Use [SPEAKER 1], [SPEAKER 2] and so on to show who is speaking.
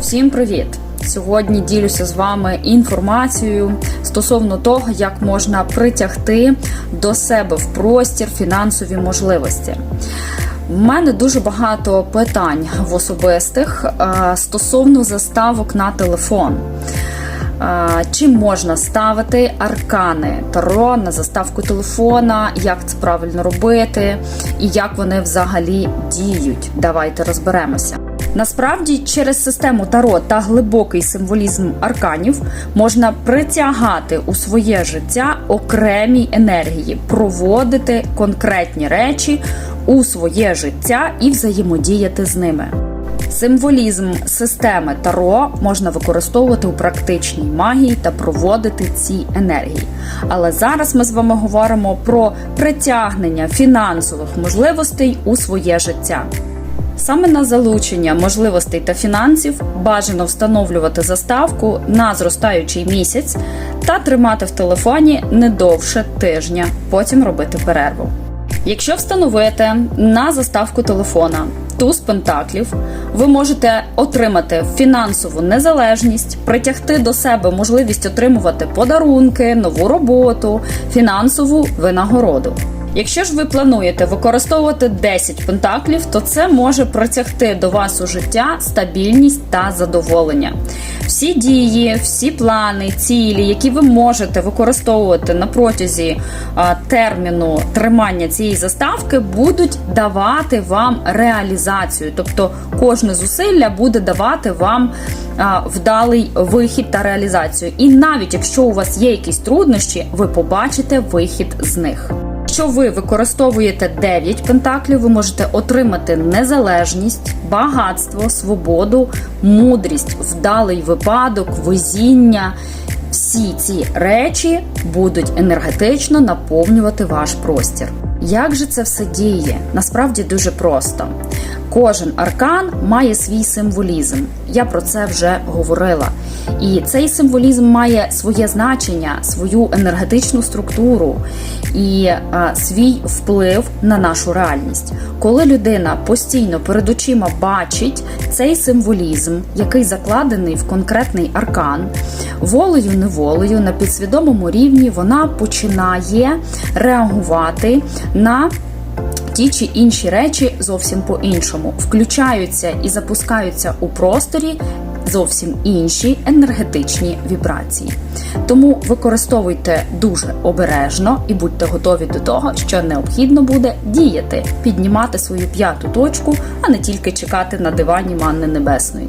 [SPEAKER 1] Всім привіт! Сьогодні ділюся з вами інформацією стосовно того, як можна притягти до себе в простір фінансові можливості. У мене дуже багато питань в особистих е, стосовно заставок на телефон. Е, Чим можна ставити аркани таро на заставку телефона, як це правильно робити і як вони взагалі діють? Давайте розберемося. Насправді, через систему таро та глибокий символізм арканів можна притягати у своє життя окремі енергії, проводити конкретні речі у своє життя і взаємодіяти з ними. Символізм системи Таро можна використовувати у практичній магії та проводити ці енергії. Але зараз ми з вами говоримо про притягнення фінансових можливостей у своє життя. Саме на залучення можливостей та фінансів бажано встановлювати заставку на зростаючий місяць та тримати в телефоні не довше тижня, потім робити перерву. Якщо встановити на заставку телефона туз пентаклів, ви можете отримати фінансову незалежність, притягти до себе можливість отримувати подарунки, нову роботу, фінансову винагороду. Якщо ж ви плануєте використовувати 10 пентаклів, то це може притягти до вас у життя стабільність та задоволення. Всі дії, всі плани, цілі, які ви можете використовувати на протязі терміну тримання цієї заставки, будуть давати вам реалізацію. Тобто кожне зусилля буде давати вам вдалий вихід та реалізацію. І навіть якщо у вас є якісь труднощі, ви побачите вихід з них. Якщо ви використовуєте 9 пентаклів, ви можете отримати незалежність, багатство, свободу, мудрість, вдалий випадок, везіння. Всі ці речі будуть енергетично наповнювати ваш простір. Як же це все діє? Насправді дуже просто. Кожен аркан має свій символізм. Я про це вже говорила. І цей символізм має своє значення, свою енергетичну структуру і а, свій вплив на нашу реальність. Коли людина постійно перед очима бачить цей символізм, який закладений в конкретний аркан, волею неволею на підсвідомому рівні вона починає реагувати на Ті чи інші речі зовсім по-іншому включаються і запускаються у просторі зовсім інші енергетичні вібрації. Тому використовуйте дуже обережно і будьте готові до того, що необхідно буде діяти, піднімати свою п'яту точку, а не тільки чекати на дивані манни небесної.